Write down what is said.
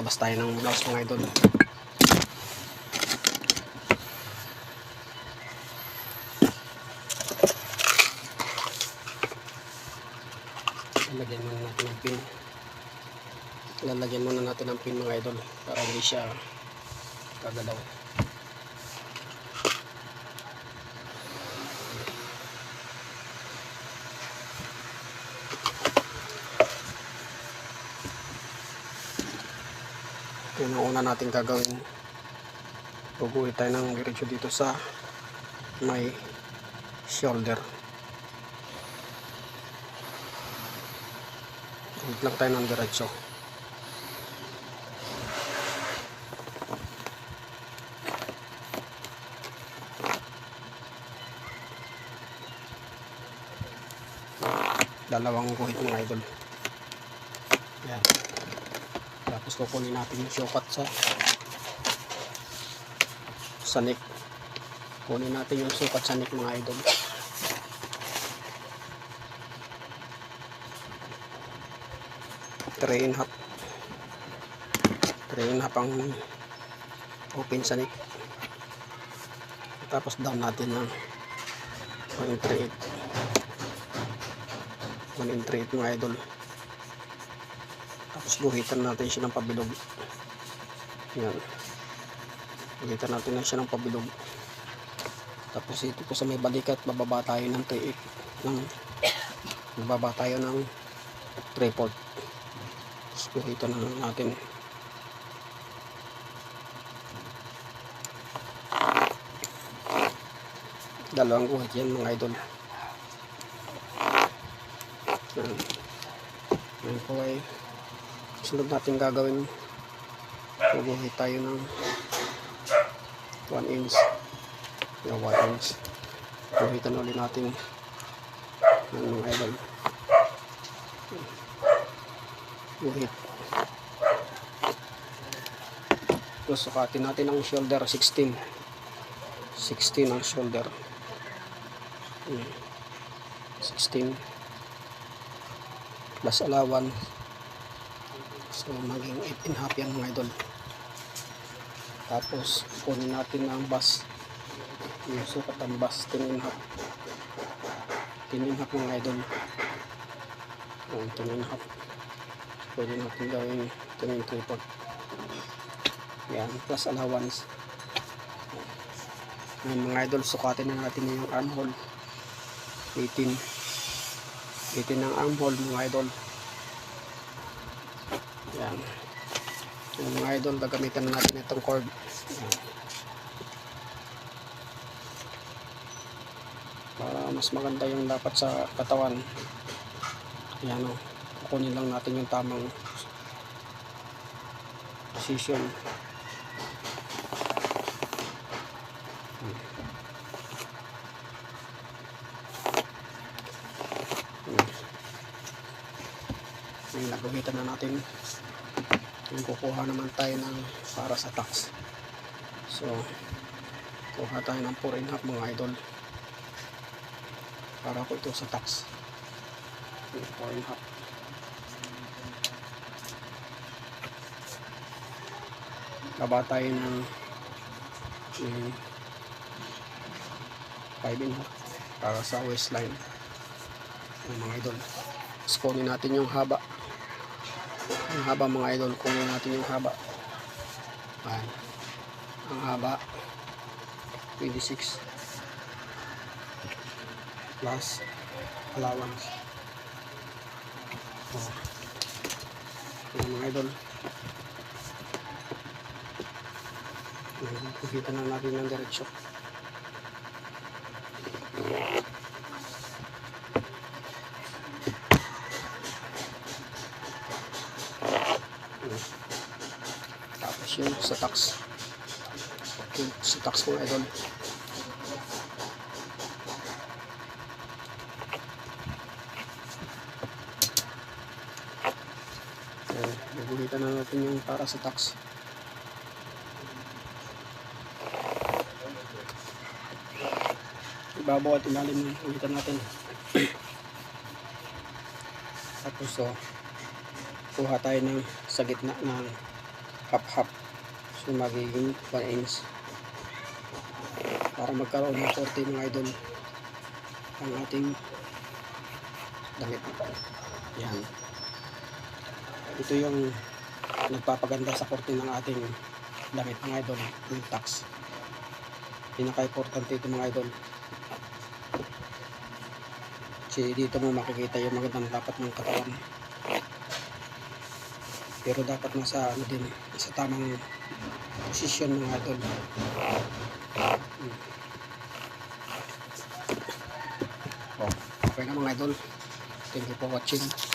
Tabas tayo ng blouse mga idol. Lalagyan muna natin ng pin. Lalagyan muna natin ng pin mga idol para hindi siya kagalaw. Yun ang una natin gagawin. Bubuhay tayo ng diretso dito sa may shoulder. Bubuhay lang tayo ng diretso. Dalawang guhit mga idol. Yan. Tapos kukunin natin yung sukat sa sa neck. Kunin natin yung sukat sa neck mga idol. A half. A half ang open sa neck. Tapos down natin ng 1.38. 1.38 mga idol. Tapos guhitan natin siya ng pabilog. Yan. Guhitan natin na siya ng pabilog. Tapos ito po sa may balikat, bababa tayo ng 3 ng bababa tayo ng 3 port. Tapos guhitan na natin. Dalawang guhit yan mga idol. Yan. Yan po ay sunod natin gagawin. Bubuhay tayo ng 1 inch. Yung 1 inch. Buhitan ulit natin ng mga idol buhit tapos natin ang shoulder 16 16 ang shoulder. Hmm. 16 plus allowance So maging 8 and half yan mga idol. Tapos kunin natin ang bus. Yung sukat ang bus 10 and a half. 10 and half mga idol. Yan 10 and half. Pwede natin gawin 10 and 3 part. Yan plus allowance. Yan mga idol sukatin na natin yung armhole. 18. 18 ang armhole mga idol. Yan. Yung mga idol, gagamitan na natin itong cord. Yan. Para mas maganda yung dapat sa katawan. Yan o. Kukunin lang natin yung tamang position. Yung naguhitan na natin yung kukuha naman tayo ng para sa tax. So kuha tayo ng 4 and half mga idol. Para po ito sa tax. Yung 4 and half. Baba tayo ng yung 5 and half para sa waistline. Yung mga idol. Kunin natin yung haba ang haba mga idol. Kunin natin yung haba. Ayan. ang haba. 26 plus allowance. Oh. Ayan, mga idol. Ayan, Kukita na natin ng diretsyo Tapos yung sa tax. Yung sa tax ko idol. Nagulitan na natin yung para sa tax. Ibabaw at ilalim ulitan natin. Tapos so, kuha tayo ng sa gitna ng half half so magiging 1 inch. Para magkaroon ng 40 mga idol ang ating damit. Yan. Ito yung nagpapaganda sa korte ng ating damit mga idol yung tax. Pinaka-importante ito mga idol. Kasi dito mo makikita yung magandang dapat ng katawan pero dapat nasa ano din sa tamang posisyon mga idol. Oh, okay na mga idol. Thank you for watching